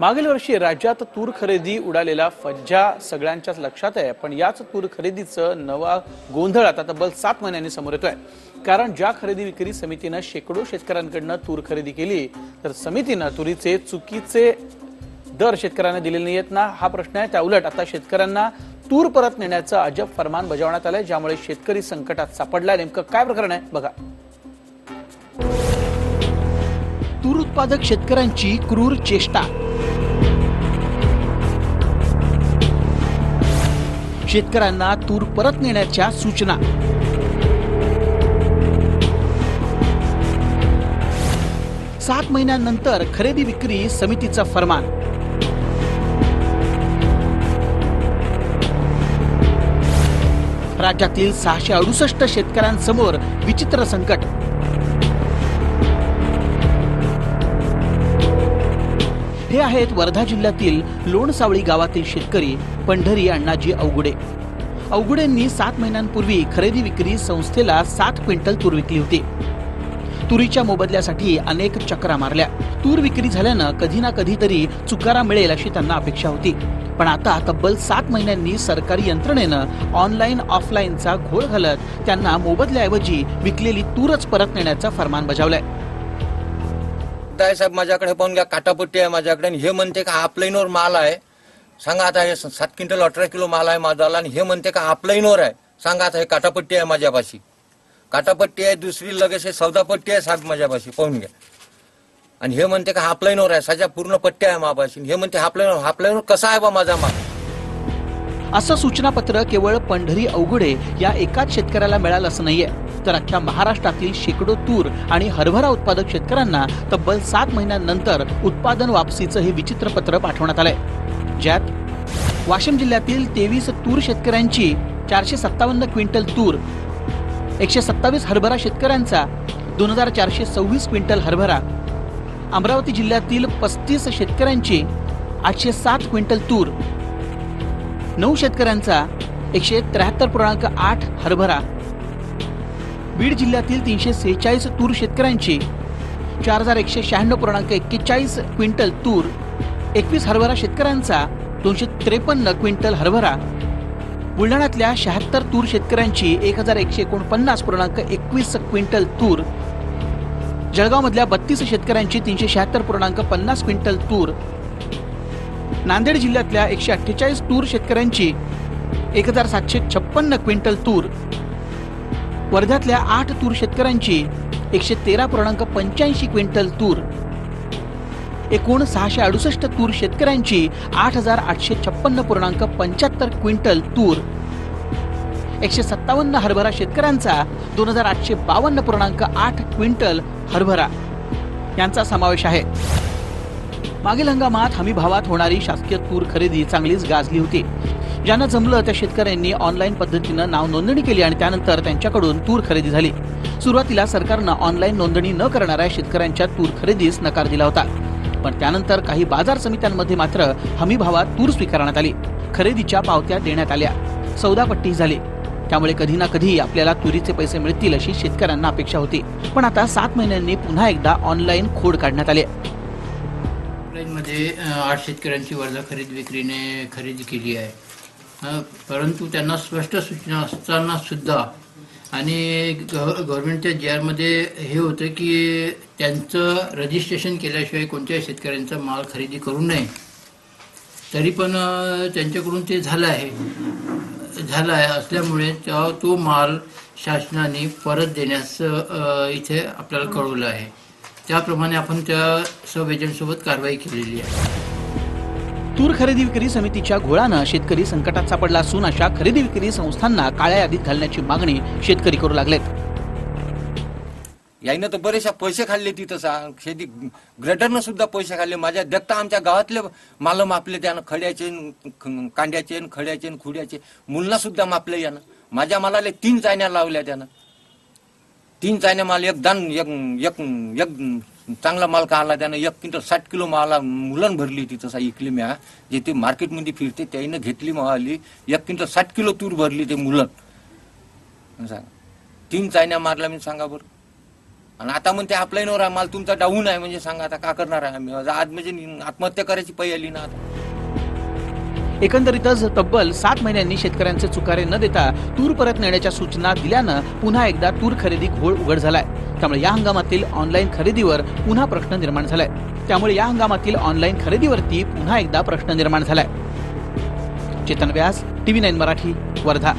मागील वर्षी राज्यात तूर खरेदी उडालेला फज्जा सगळ्यांच्याच लक्षात आहे पण याच तूर खरेदीचं नवा गोंधळ आता तब्बल सात महिन्यांनी समोर येतोय. कारण ज्या खरेदी विक्री समितीनं शेकडो शेतकऱ्यांकडनं तूर खरेदी केली तर समितीनं तुरीचे चुकीचे दर शेतकऱ्यांना दिलेले नाहीत ना? हा प्रश्न आहे. त्या उलट आता शेतकऱ्यांना तूर परत नेण्याचं अजब फरमान बजावण्यात आलंय ज्यामुळे शेतकरी संकटात सापडलाय नेमकं काय प्रकरण आहे? बघा. तूर उत्पादक शेतकऱ्यांची क्रूर चेष्टा. शेतकऱ्यांना तूर परत नेण्याच्या सूचना. सात महिन्यांनंतर खरेदी विक्री समितीचं फरमान. राज्यातील सहाशे अडुसष्ट शेतकऱ्यांसमोर विचित्र संकट. हे आहेत वर्धा जिल्ह्यातील लोणसावळी गावातील शेतकरी पंढरी अण्णाजी अवघुडे. अवघुडेंनी सात महिन्यांपूर्वी खरेदी विक्री संस्थेला सात क्विंटल तूर विकली होती. तुरीच्या मोबदल्यासाठी अनेक चक्रा मारल्या. तूर विक्री झाल्यानं कधी ना कधीतरी चुकारा मिळेल अशी त्यांना अपेक्षा होती. पण आता तब्बल सात महिन्यांनी सरकारी यंत्रणेनं ऑनलाईन ऑफलाईनचा घोळ घालत त्यांना मोबदल्याऐवजी विकलेली तूरच परत नेण्याचा फरमान बजावलाय. आहे साहेब माझ्याकडे पाहून घ्या काटापट्टी आहे माझ्याकडे आणि हे म्हणते का आपलाईनवर माल आहे. सांगा आता हे सात क्विंटल अठरा किलो माल आहे माझाला आणि हे म्हणते का आपलाईनवर आहे. सांगा आता हे काटापट्टी आहे माझ्यापाशी. काटापट्टी आहे दुसरी लगेच हे सौदापट्टी आहे साहेब माझ्यापाशी. पाहून घ्या. आणि हे म्हणते का हाफलाईनवर आहे साच्या पूर्ण पट्ट्या आहे मापाशी. हे म्हणते हाफलाईनवर हाफलाईनवर कसा आहे बा माझा माल? असं सूचनापत्र केवळ पंढरी अवघडे या एकाच शेतकऱ्याला मिळालं असं नाहीये. तर अख्ख्या महाराष्ट्रातील शेकडो तूर आणि हरभरा उत्पादक शेतकऱ्यांना तब्बल सात महिन्यानंतर उत्पादन वापसीचं हे विचित्र पत्र पाठवण्यात आलंय. ज्यात वाशिम जिल्ह्यातील तेवीस तूर शेतकऱ्यांची चारशे सत्तावन्न क्विंटल तूर एकशे सत्तावीस हरभरा शेतकऱ्यांचा दोन हजार चारशे सव्वीस क्विंटल हरभरा अमरावती जिल्ह्यातील पस्तीस शेतकऱ्यांची आठशे सात क्विंटल तूर नऊ शेतकऱ्यांचा एकशे त्र्याहत्तर पूर्णांक आठ हरभरा. बीड जिल्ह्यातील तीनशे सेहेचाळीस तूर शेतकऱ्यांची चार हजार एकशे शहाण्णव पूर्णांक एक्केचाळीस क्विंटल तूर एकवीस हरभरा शेतकऱ्यांचा दोनशे त्रेपन्न क्विंटल हरभरा. बुलढाण्यातल्या शहात्तर तूर शेतकऱ्यांची एक हजार एकशे एकोणपन्नास पूर्णांक एकवीस क्विंटल तूर. जळगावमधल्या बत्तीस शेतकऱ्यांची तीनशे शहात्तर पूर्णांक पन्नास क्विंटल तूर. नांदेड जिल्ह्यातल्या एकशे अठ्ठेचाळीस तूर शेतकऱ्यांची एक हजार सातशे छप्पन्न क्विंटल तूर. वर्ध्यातल्या आठ तूर शेतकऱ्यांची एकशे तेरा पूर्णांक पंच्याऐंशी क्विंटल तूर. एकूण सहाशे अडुसष्ट तूर शेतकऱ्यांची आठ हजार आठशे छप्पन्न पूर्णांक पंच्याहत्तर क्विंटल तूर. एकशे सत्तावन्न हरभरा शेतकऱ्यांचा दोन हजार आठशे बावन्न पूर्णांक आठ क्विंटल हरभरा. यांचा समावेश आहे. मागील हंगामात हमी भावात होणारी शासकीय तूर खरेदी चांगलीच गाजली होती. ज्यांना जमलं त्या शेतकऱ्यांनी ऑनलाईन पद्धतीनं नाव नोंदणी केली आणि त्यानंतर त्यांच्याकडून तूर खरेदी झाली. सुरुवातीला सरकारनं ऑनलाईन नोंदणी न करणाऱ्या शेतकऱ्यांच्या तूर खरेदीस नकार दिला होता. पण त्यानंतर काही बाजार समित्यांमध्ये मात्र हमी भावात तूर स्वीकारण्यात आली. खरेदीच्या पावत्या देण्यात आल्या. सौदापट्टी झाली. त्यामुळे कधी ना कधी आपल्याला तुरीचे पैसे मिळतील अशी शेतकऱ्यांना अपेक्षा होती. पण आता सात महिन्यांनी पुन्हा एकदा ऑनलाईन खोड काढण्यात आले. ऑनलाईनमध्ये आठ शेतकऱ्यांची वर्धा खरेदी विक्रीने खरेदी केली आहे. परंतु त्यांना स्पष्ट सूचना असताना सुद्धा आणि गव्ह गव्हर्नमेंटच्या जी आरमध्ये हे होतं की त्यांचं रजिस्ट्रेशन केल्याशिवाय कोणत्याही शेतकऱ्यांचा माल खरेदी करू नये. तरी पण त्यांच्याकडून ते झालं आहे. झालं आहे असल्यामुळे तो माल शासनाने परत देण्यास इथे आपल्याला कळवलं आहे. त्याप्रमाणे आपण त्या सब एजंटसोबत कारवाई केलेली आहे. तूर खरेदी विक्री समितीच्या घोळानं शेतकरी संकटात सापडला असून अशा खरेदी विक्री संस्थांना काळ्या यादीत घालण्याची मागणी शेतकरी करू लागलेत. याईनं तर बरेचशा पैसे खाल्ले तिथं सा- शेती ग्रेटरनं सुद्धा पैसे खाल्ले. माझ्या देखता आमच्या गावातले माल मापले त्यानं. खड्याचे न कांड्याचे न खड्याचे न खुड्याचे. मुलना सुद्धा मापले यानं. माझ्या मालाले तीन चायन्या लावल्या त्यानं. तीन चायन्या माल एक दान एक एक एक चांगला माल काढला त्यानं एक क्विंटल साठ किलो माला मुलं भरली ती तसा इकली म्या जे ते मार्केटमध्ये फिरते त्याईनं घेतली माली एक क्विंटल साठ किलो तूर भरली ते मुलं सांगा. तीन चायन्या मारल्या मी सांगा बरं. आणि आता म्हणते आपल्या आहे माल तुमचा डाऊन आहे म्हणजे सांगा आता का करणार आहे आम्ही? आज म्हणजे आत्महत्या करायची पै आली ना आता. एकंदरीतच तब्बल सात महिन्यांनी शेतकऱ्यांचे चुकारे न देता तूर परत नेण्याच्या सूचना दिल्यानं पुन्हा एकदा तूर खरेदी घोळ उघड झालाय. त्यामुळे या हंगामातील ऑनलाईन खरेदीवर पुन्हा प्रश्न निर्माण झालाय. त्यामुळे या हंगामातील ऑनलाईन खरेदीवरती पुन्हा एकदा प्रश्न निर्माण झालाय. Chetan Vyas TV nine Marathi Wardha.